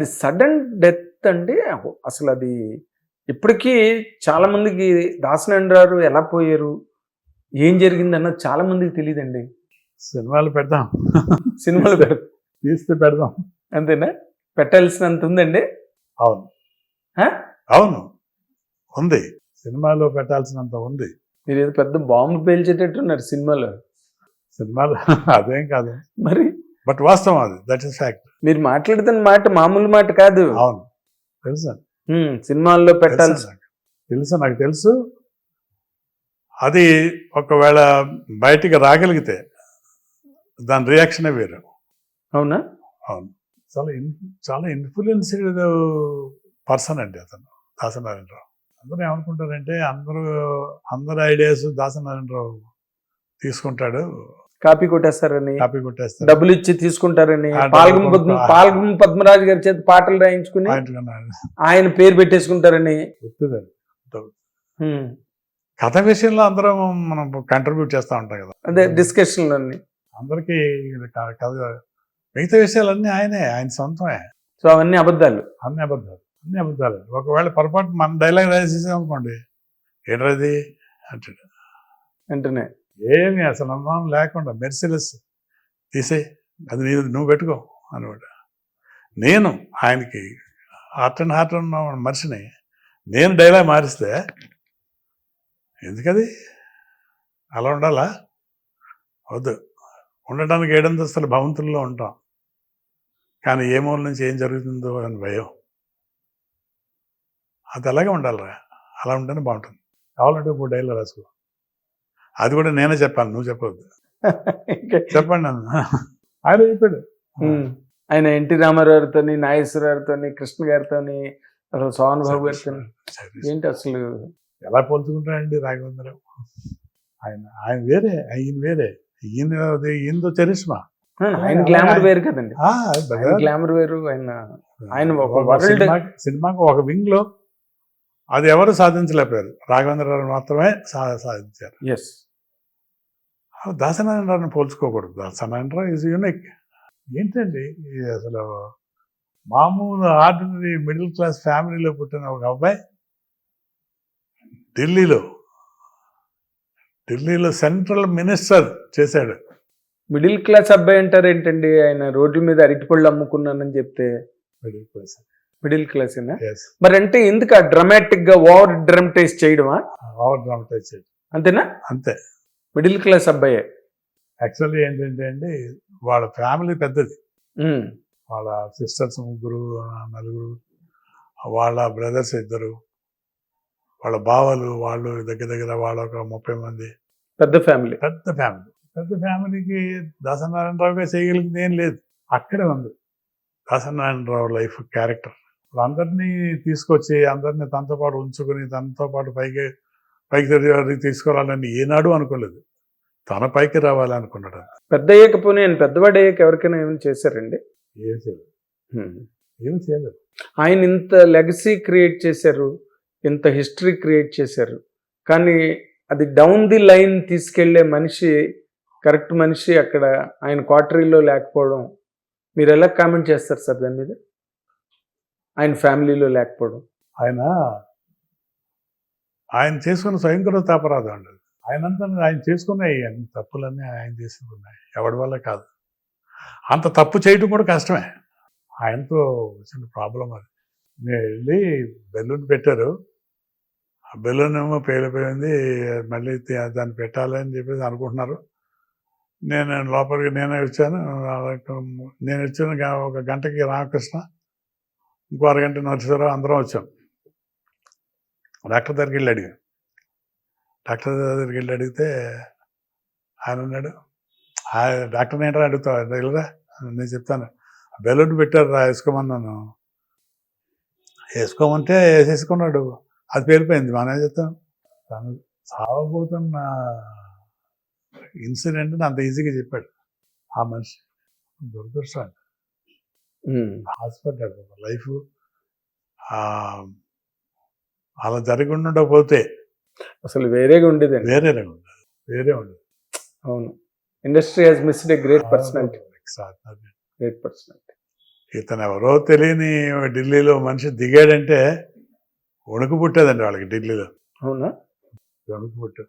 అది sudden death అండి. అసలు అది ఇప్పటికీ చాలా మందికి దాసనండారు ఎలా పోయారు? ఏం జరిగింది అన్నది చాలా మందికి తెలియదండి సినిమాలు పెడదాం. సినిమాలు పెడ- తీస్తే పెడదాం. అంతేనా? పెట్టాల్సినంత ఉందండి? అవును? అవును. ఉంది. సినిమాలో పెట్టాల్సినంత ఉంది. మీరు ఏదో పెద్ద బాంబు పేల్చేటట్టున్నారు సినిమాలో. సినిమాలో అదేం కాదు. మరి? బట్ వాస్తవం అది దట్ ఇస్ ఫ్యాక్ట్ మీరు మాట్లాడుతున్న మాట మామూలు మాట కాదు. అవును తెలుసా సినిమాల్లో పెట్టాల్సి నాకు. తెలుసు నాకు తెలుసు. అది ఒకవేళ బయటికి రాగలిగితే దాని రియాక్షనే వేరు. అవునా? అవును. చాలా ఇన్ చాలా ఇన్ఫ్లుయెన్స్డ్ పర్సన్ అండి అతను దాసనారాయణరావు. అందరూ ఏమనుకుంటారంటే అందరూ అందరి ఐడియాస్ దాసనారాయణరావు తీసుకుంటాడు. కాపీ కొట్టేస్తారని కాపీ కొట్టేస్తాడు డబ్బులు ఇచ్చి తీసుకుంటారని ఆ, డబ్బులు పాల్గొం పద్మ కొనుక్కో- పాల్గొం పద్మరాజు గారి చేత పాటలు రాయించుకుని ఆయన పేరు పెట్టేసుకుంటారని. కథ విషయంలో అందరం మనం కంట్రిబ్యూట్ చేస్తూ ఉంటాం కదా. అదే డిస్కషన్లు అన్ని అందరికీ కథ మిగతా విషయాలన్నీ ఆయనే ఆయన సొంతమే. సో అవన్నీ అబద్ధాలు. అన్ని అబద్ధాలు. అన్ని అబద్ధాలు. ఒకవేళ పొరపాటు మన డైలాగ్ రాసేసాం అనుకోండి ఏంటది అంటాడు. వెంటనే. ఏమి అసలు అనుమానం లేకుండా మెర్సిలెస్ తీసే అది నీ నువ్వు పెట్టుకో అనమాట నేను ఆయనకి హార్ట్ అండ్ హార్ట్ ఉన్న మనిషిని నేను డైలాగ్ మారిస్తే ఎందుకది? అలా ఉండాలా? వద్దు. ఉండడానికి ఏడంతస్తుల భవంతుల్లో ఉంటాం. కానీ ఏ మూల నుంచి ఏం జరుగుతుందో అని భయం. అది అలాగే ఉండాలిరా. అలా ఉంటేనే బాగుంటుంది. కావాలంటే ఇప్పుడు డైలాగ్ రాసుకో. అది కూడా నేనే చెప్పాలి నువ్వు చెప్పవద్దు చెప్పండి నన్ను ఆయన చెప్పాడు. ఆయన ఎన్టీ రామారావుతో నాగేశ్వరరావుతో కృష్ణ గారితో అసలు సోహన్ బాబు గారితో ఏంటి అసలు? ఎలా పోల్చుకుంటాడండి రాఘవేంద్రరావు? ఆయన ఆయన వేరే ఆయన వేరే. ఈయన ఈయనతో చరిష్మా. ఆయన గ్లామర్ వేరు కదండి. గ్లామర్ వేరు ఆయన ఆయన ఒక సినిమాకి ఒక వింగ్లో అది ఎవరు సాధించలేకపోయారు? రాఘవేంద్రరావు మాత్రమే సా- సాధించారు. ఎస్ దాసనారాయణరావుని పోల్చుకోకూడదు. దాసనారాయణరావు ఈజ్ యూనిక్ ఏంటండి ఇది అసలు మామూలు ఆర్డినరీ మిడిల్ క్లాస్ ఫ్యామిలీలో పుట్టిన ఒక అబ్బాయి ఢిల్లీలో ఢిల్లీలో సెంట్రల్ మినిస్టర్ చేశాడు. మిడిల్ క్లాస్ అబ్బాయి అంటారు ఏంటండి ఆయన రోడ్ల మీద అరటిపళ్ళు అమ్ముకున్నానని చెప్తే. Middle class. మిడిల్ క్లాస్ మరి అంటే ఎందుకు ఆ డ్రమాటిక్గా ఓవర్ డ్రమటైజ్ చేయడమా? ఓవర్ డ్రామటైజ్ చేయడం. అంతేనా? అంతే. మిడిల్ క్లాస్ అబ్బాయే. యాక్చువల్లీ ఏంటంటే అండి వాళ్ళ ఫ్యామిలీ పెద్దది. వాళ్ళ సిస్టర్స్ ముగ్గురు నలుగురు వాళ్ళ బ్రదర్స్ ఇద్దరు వాళ్ళ బావలు వాళ్ళు దగ్గర దగ్గర వాళ్ళ ఒక ముప్పై మంది. పెద్ద ఫ్యామిలీ పెద్ద ఫ్యామిలీ పెద్ద ఫ్యామిలీకి దాసనారాయణరావుగా చేయగలిగింది ఏం లేదు. అక్కడే ఉంది. దాసనారాయణరావు లైఫ్ క్యారెక్టర్ అందరినీ తీసుకొచ్చి అందరినీ తనతో పాటు ఉంచుకుని తనతో పాటు పైకి పైకి తీసుకురావాలని ఏనాడు అనుకోలేదు. తన పైకి రావాలి అనుకున్నాడు. పెద్ద అయ్యకపోతే ఆయన పెద్దవాడు అయ్యాక ఎవరికైనా ఏమైనా చేశారండి? ఏం చేయలేదు. ఉమ్. ఏం చేయలేదు. ఆయన ఇంత లెగసీ క్రియేట్ చేశారు ఇంత హిస్టరీ క్రియేట్ చేశారు. కానీ అది డౌన్ ది లైన్ తీసుకెళ్ళే మనిషి కరెక్ట్ మనిషి అక్కడ ఆయన క్వార్టరీలో లేకపోవడం మీరు ఎలా కామెంట్ చేస్తారు సార్ దాని మీద? ఆయన ఫ్యామిలీలో లేకపోవడం. ఆయన ఆయన చేసుకున్న స్వయంకృత అపరాధం అండి ఆయనంతా ఆయన చేసుకున్నాయి అన్ని తప్పులన్నీ ఆయన చేసుకున్నాయి ఎవడి వల్ల కాదు. అంత తప్పు చేయడం కూడా కష్టమే. ఆయనతో వచ్చిన ప్రాబ్లం అది. నేను వెళ్ళి బెలూన్ పెట్టారు. ఆ బెలూన్ ఏమో పేలిపోయింది. మళ్ళీ దాన్ని పెట్టాలని చెప్పేసి అనుకుంటున్నారు. నేను లోపలికి నేనే వచ్చాను. నేను వచ్చిన. ఒక గంటకి రామకృష్ణ ఇంకో అరగంట నరసింహరావు అందరం వచ్చాం. డాక్టర్ దగ్గరికి వెళ్ళి అడిగాను డాక్టర్ దగ్గరికి వెళ్ళి అడిగితే ఆయన ఉన్నాడు. "ఆ, డాక్టర్ని ఏంటో అడుగుతావు? వెళ్ళరా నేను చెప్తాను. బెలూన్ పెట్టారు రా వేసుకోమన్నాను. వేసుకోమంటే వేసేసుకున్నాడు. అది పేలిపోయింది. మనం ఏం చెప్తాం తను సావబోతున్న ఇన్సిడెంట్ అంత ఈజీగా చెప్పాడు. ఆ మనిషి దురదృష్టం హాస్పిటల్ లైఫ్. అలా జరిగి ఉండకపోతే అసలు వేరేగా ఉండేదండి. వేరే ఉండదు. వేరే ఉండదు. అవును. Industry has missed a great personality. Great personality. ఇతను ఎవరో తెలియని ఢిల్లీలో మనిషి దిగాడంటే వణుకు పుట్టేదండి వాళ్ళకి ఢిల్లీలో. అవునా? వణుకు పుట్టేది